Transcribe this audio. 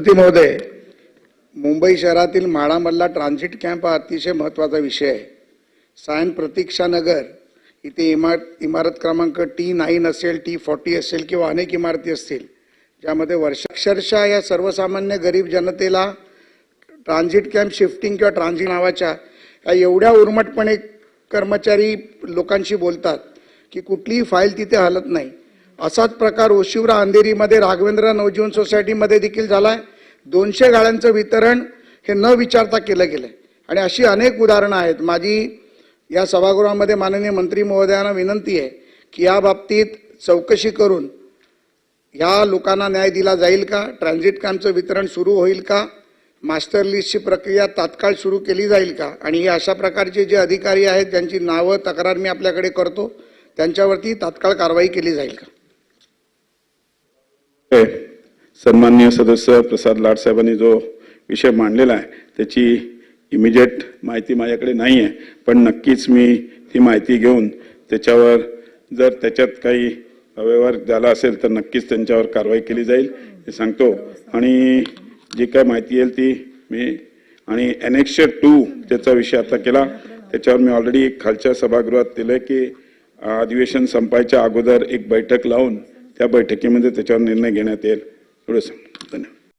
सभापती महोदय मुंबई शहरातील म्हाडामधला ट्रान्झिट कॅम्प हा अतिशय महत्त्वाचा विषय आहे. सायन प्रतीक्षानगर इथे इमारत इमारत क्रमांक टी नाईन असेल टी फॉर्टी असेल किंवा अनेक इमारती असतील ज्यामध्ये वर्षाक्षरशः या सर्वसामान्य गरीब जनतेला ट्रान्झिट कॅम्प शिफ्टिंग किंवा ट्रान्झिट नावाच्या या एवढ्या उर्मटपणे कर्मचारी लोकांशी बोलतात की कुठलीही फाईल तिथे हलत नाही. असाच प्रकार ओशिवरा अंधेरीमध्ये राघवेंद्र नवजीवन सोसायटीमध्ये देखील झाला आहे दोनशे गाड्यांचं वितरण हे न विचारता केलं गेलं आहे आणि अशी अनेक उदाहरणं आहेत. माझी या सभागृहामध्ये माननीय मंत्री महोदयांना विनंती आहे की या बाबतीत चौकशी करून ह्या लोकांना न्याय दिला जाईल का? ट्रान्झिट कॅम्पचं वितरण सुरू होईल का? मास्टर लिस्टची प्रक्रिया तात्काळ सुरू केली जाईल का? आणि हे अशा प्रकारचे जे अधिकारी आहेत ज्यांची नावं तक्रार मी आपल्याकडे करतो त्यांच्यावरती तात्काळ कारवाई केली जाईल का? सन्माननीय सदस्य प्रसाद लाड साहेबांनी जो विषय मांडलेला आहे त्याची इमिजिएट माहिती माझ्याकडे नाही आहे पण नक्कीच मी ती माहिती घेऊन त्याच्यावर जर त्याच्यात काही व्यवहार झाला असेल तर नक्कीच त्यांच्यावर कारवाई केली जाईल हे सांगतो. आणि जी काय माहिती येईल ती मी आणि एनेक्शर टू त्याचा विषय आता केला त्याच्यावर मी ऑलरेडी खालच्या सभागृहात दिलंय की अधिवेशन संपायच्या अगोदर एक बैठक लावून त्या बैठकीमध्ये त्याच्यावर निर्णय घेण्यात येईल. Por eso.